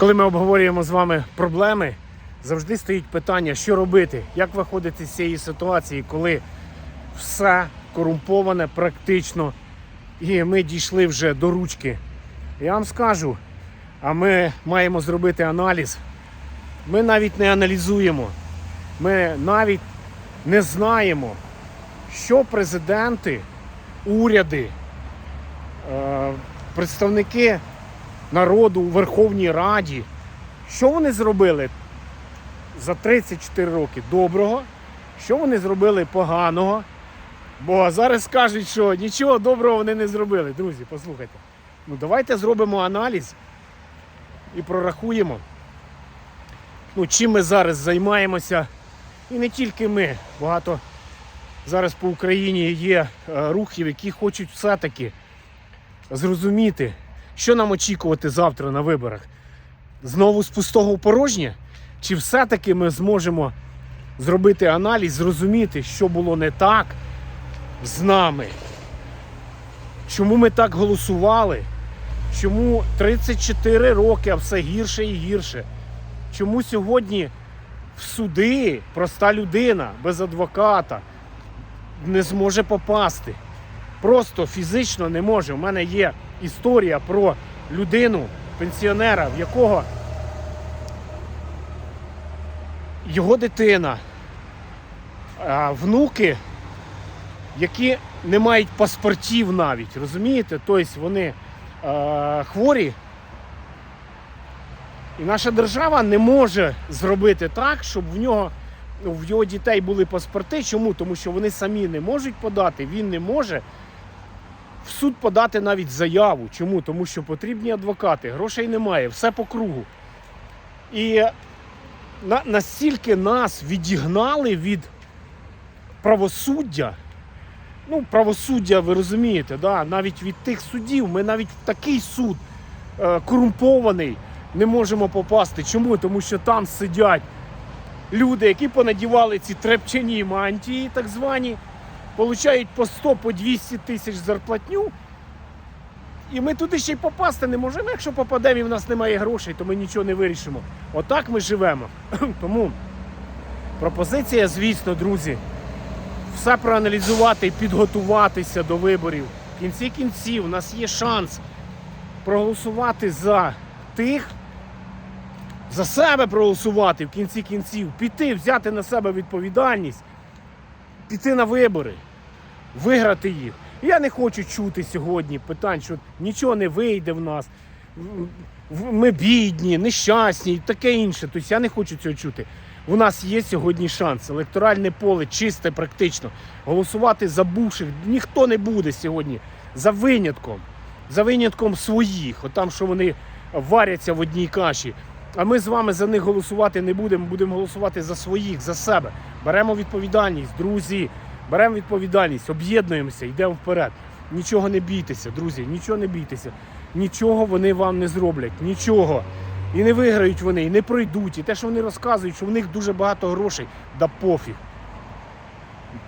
Коли ми обговорюємо з вами проблеми, завжди стоїть питання, що робити, як виходити з цієї ситуації, коли все корумповане практично, і ми дійшли вже до ручки. Я вам скажу, а ми маємо зробити аналіз. Ми навіть не аналізуємо, ми навіть не знаємо, що президенти, уряди, е, представники народу у Верховній Раді, що вони зробили за 34 роки доброго, що вони зробили поганого. Бо зараз скажуть, що нічого доброго вони не зробили. Друзі, послухайте. Ну давайте зробимо аналіз і прорахуємо, ну, чим ми зараз займаємося. І не тільки ми. Багато зараз по Україні є е, рухів, які хочуть все-таки зрозуміти, що нам очікувати завтра на виборах. Знову з пустого порожнє? Чи все-таки ми зможемо зробити аналіз, зрозуміти, що було не так з нами? Чому ми так голосували? Чому 34 роки, а все гірше і гірше? Чому сьогодні в суди проста людина без адвоката не зможе попасти? Просто фізично не може. У мене є історія про людину, пенсіонера, в якого його дитина, внуки, які не мають паспортів навіть, розумієте? Тобто вони хворі. І наша держава не може зробити так, щоб в нього в його дітей були паспорти. Чому? Тому що вони самі не можуть подати, він не може в суд подати навіть заяву. Чому? Тому що потрібні адвокати, грошей немає, все по кругу. І на, настільки нас відігнали від правосуддя. Ну, правосуддя, ви розумієте, да? навіть від тих судів, ми навіть в такий суд е, корумпований не можемо попасти. Чому? Тому що там сидять люди, які понадівали ці трепчані мантії, так звані, получають по 100 по 200 тисяч зарплатню. І ми туди ще й попасти не можемо. Якщо попадемо і в нас немає грошей, то ми нічого не вирішимо. Отак ми живемо. Тому пропозиція, звісно, друзі, все проаналізувати і підготуватися до виборів. В кінці кінців у нас є шанс проголосувати за тих, за себе проголосувати в кінці кінців, піти, взяти на себе відповідальність, піти на вибори, виграти їх. Я не хочу чути сьогодні питань, що нічого не вийде в нас, ми бідні, нещасні і таке інше. Тобто я не хочу цього чути. У нас є сьогодні шанс. Електоральне поле чисте практично. Голосувати за бувших ніхто не буде сьогодні. За винятком. За винятком своїх. От там, що вони варяться в одній каші. А ми з вами за них голосувати не будемо. Будемо голосувати за своїх, за себе. Беремо відповідальність, друзі. Беремо відповідальність, об'єднуємося, йдемо вперед. Нічого не бійтеся, друзі, нічого не бійтеся. Нічого вони вам не зроблять. Нічого. І не виграють вони, і не пройдуть. І те, що вони розказують, що в них дуже багато грошей, да пофіг.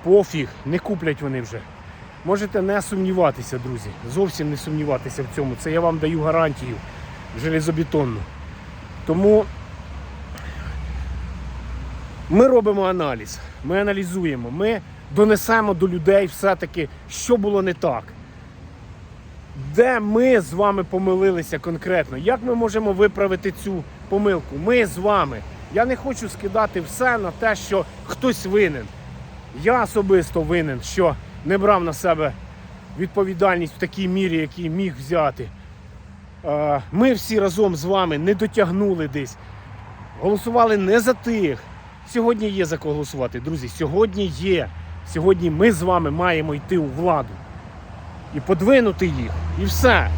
Пофіг, не куплять вони вже. Можете не сумніватися, друзі. Зовсім не сумніватися в цьому. Це я вам даю гарантію железобетонну. Тому ми робимо аналіз, ми аналізуємо, ми донесемо до людей все-таки, що було не так. Де ми з вами помилилися конкретно? Як ми можемо виправити цю помилку? Ми з вами. Я не хочу скидати все на те, що хтось винен. Я особисто винен, що не брав на себе відповідальність в такій мірі, який міг взяти. Е, Ми всі разом з вами не дотягнули десь. Голосували не за тих. Сьогодні є за кого голосувати, друзі. Сьогодні є. Сьогодні ми з вами маємо йти у владу і подвинути їх, і все.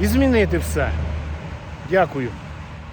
І змінити все. Дякую.